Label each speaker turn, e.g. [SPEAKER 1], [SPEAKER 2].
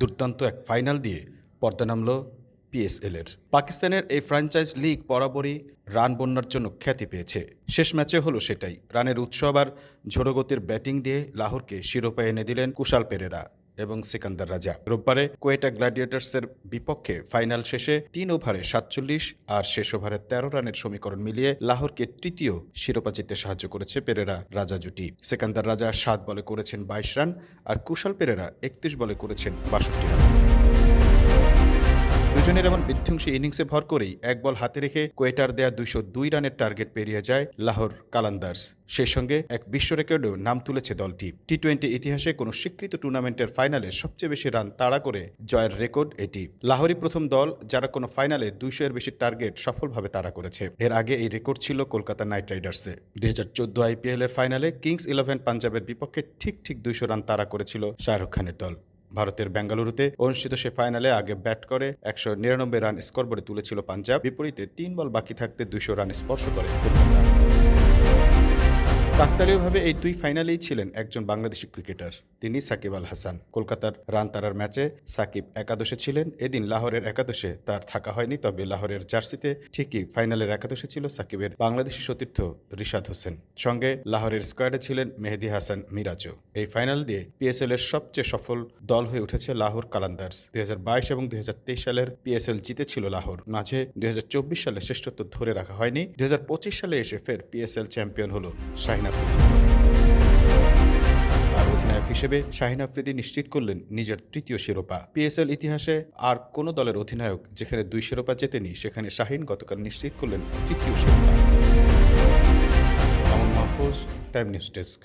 [SPEAKER 1] দুর্দান্ত এক ফাইনাল দিয়ে পর্দা নামল পিএসএলের। পাকিস্তানের এই ফ্র্যাঞ্চাইজ লিগ বরাবরই রান বন্যার জন্য খ্যাতি পেয়েছে। শেষ ম্যাচে হলো সেটাই। রানের উৎসব আর ঝোড়গতির ব্যাটিং দিয়ে লাহোরকে শিরোপা এনে দিলেন কুশাল পেরেরা। এবং সিকান্দার রাজা। রোববারে কোয়েটা গ্ল্যাডিয়েটার্সের বিপক্ষে ফাইনাল শেষে তিন ওভারে সাতচল্লিশ আর শেষ ওভারে তেরো রানের সমীকরণ মিলিয়ে লাহোরকে তৃতীয় শিরোপা জিততে সাহায্য করেছে পেরেরা রাজা জুটি। সেকান্দার রাজা সাত বলে করেছেন বাইশ রান আর কুশল পেরেরা একত্রিশ বলে করেছেন বাষট্টি রান। দুজনের এমন বিধ্বংসী ইনিংসে ভর করেই এক বল হাতে রেখে কোয়েটার দেয়া দুইশো দুই রানের টার্গেট পেরিয়ে যায় লাহোর কালান্দার্স। সেই সঙ্গে এক বিশ্ব রেকর্ডেও নাম তুলেছে দলটি। টি টোয়েন্টি ইতিহাসে কোনো স্বীকৃত টুর্নামেন্টের ফাইনালে সবচেয়ে বেশি রান তাড়া করে জয়ের রেকর্ড এটি। লাহোরই প্রথম দল যারা কোনো ফাইনালে দুইশো এর বেশি টার্গেট সফলভাবে তাড়া করেছে। এর আগে এই রেকর্ড ছিল কলকাতা নাইট রাইডার্সে। দুই হাজার চোদ্দ আইপিএল এর ফাইনালে কিংস ইলেভেন পাঞ্জাবের বিপক্ষে ঠিক ঠিক দুইশো রান তাড়া করেছিল শাহরুখ খানের দল। ভারতের বেঙ্গালুরুতে অনুষ্ঠিত সে ফাইনালে আগে ব্যাট করে একশো নিরানব্বই রান স্কোর করে তুলেছিল পাঞ্জাব। বিপরীতে তিন বল বাকি থাকতে দুশো রান স্পর্শ করে কলকাতা। কাকতালীয়ভাবে এই দুই ফাইনালেই ছিলেন একজন বাংলাদেশি ক্রিকেটার। তিনি সাকিব আল হাসান। কলকাতার রান তারার ম্যাচে সাকিব একাদশে ছিলেন। এদিন লাহোরের একাদশে তার থাকা হয়নি, তবে লাহোরের জার্সিতে ঠিকই ফাইনালের একাদশে ছিল সাকিবের বাংলাদেশি সতীর্থ রিশাদ হোসেন। সঙ্গে লাহোরের স্কোয়াডে ছিলেন মেহেদি হাসান মিরাজও। এই ফাইনাল দিয়ে পিএসএল এর সবচেয়ে সফল দল হয়ে উঠেছে লাহোর কালান্দার্স। দুই হাজার বাইশ এবং দুই হাজার তেইশ সালের পিএসএল জিতেছিল লাহোর। মাঝে দুই হাজার চব্বিশ সালে শ্রেষ্ঠত্ব ধরে রাখা হয়নি। দুই হাজার পঁচিশ সালে এসে ফের পিএসএল চ্যাম্পিয়ন হলো শাহিন আফ্রিদির। আর অধিনায়ক হিসেবে শাহিন আফ্রিদি নিশ্চিত করলেন নিজের তৃতীয় শিরোপা। পিএসএল ইতিহাসে আর কোনো দলের অধিনায়ক যেখানে দুই শিরোপা জেতেনি, সেখানে শাহিন গতকাল নিশ্চিত করলেন তৃতীয় শিরোপা। Time news desk.